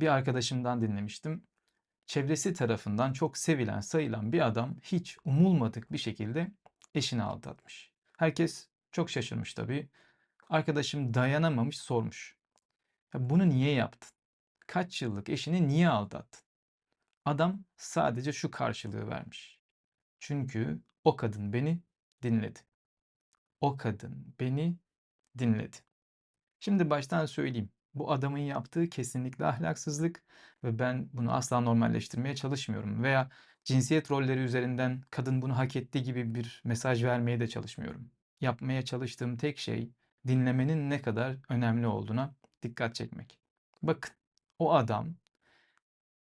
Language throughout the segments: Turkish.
bir arkadaşımdan dinlemiştim. Çevresi tarafından çok sevilen, sayılan bir adam hiç umulmadık bir şekilde eşini aldatmış. Herkes çok şaşırmış tabii. Arkadaşım dayanamamış sormuş. Ya bunu niye yaptın? Kaç yıllık eşini niye aldattın? Adam sadece şu karşılığı vermiş. Çünkü o kadın beni dinledi. O kadın beni dinledi. Şimdi baştan söyleyeyim. Bu adamın yaptığı kesinlikle ahlaksızlık ve ben bunu asla normalleştirmeye çalışmıyorum. Veya cinsiyet rolleri üzerinden kadın bunu hak etti gibi bir mesaj vermeye de çalışmıyorum. Yapmaya çalıştığım tek şey dinlemenin ne kadar önemli olduğuna dikkat çekmek. Bakın o adam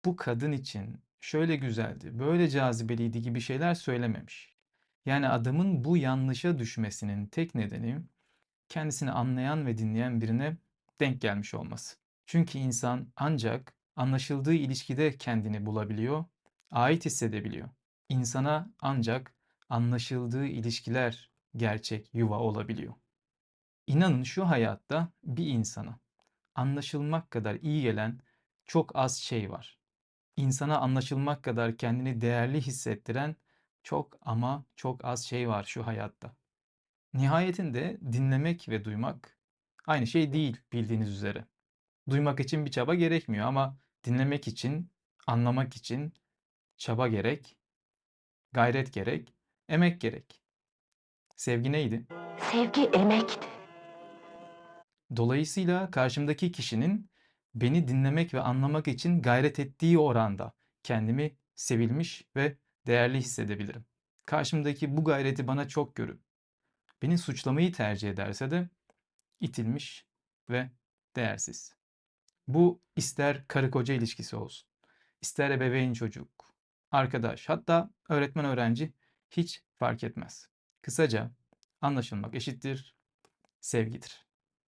bu kadın için şöyle güzeldi, böyle cazibeliydi gibi şeyler söylememiş. Yani adamın bu yanlışa düşmesinin tek nedeni kendisini anlayan ve dinleyen birine denk gelmiş olması. Çünkü insan ancak anlaşıldığı ilişkide kendini bulabiliyor, ait hissedebiliyor. İnsana ancak anlaşıldığı ilişkiler gerçek yuva olabiliyor. İnanın şu hayatta bir insana anlaşılmak kadar iyi gelen çok az şey var. İnsana anlaşılmak kadar kendini değerli hissettiren çok ama çok az şey var şu hayatta. Nihayetinde dinlemek ve duymak aynı şey değil bildiğiniz üzere. Duymak için bir çaba gerekmiyor ama dinlemek için, anlamak için çaba gerek, gayret gerek, emek gerek. Sevgi neydi? Sevgi emekti. Dolayısıyla karşımdaki kişinin beni dinlemek ve anlamak için gayret ettiği oranda kendimi sevilmiş ve değerli hissedebilirim. Karşımdaki bu gayreti bana çok görüp beni suçlamayı tercih ederse de itilmiş ve değersiz. Bu ister karı koca ilişkisi olsun, ister ebeveyn çocuk, arkadaş, hatta öğretmen öğrenci hiç fark etmez. Kısaca anlaşılmak eşittir sevgidir.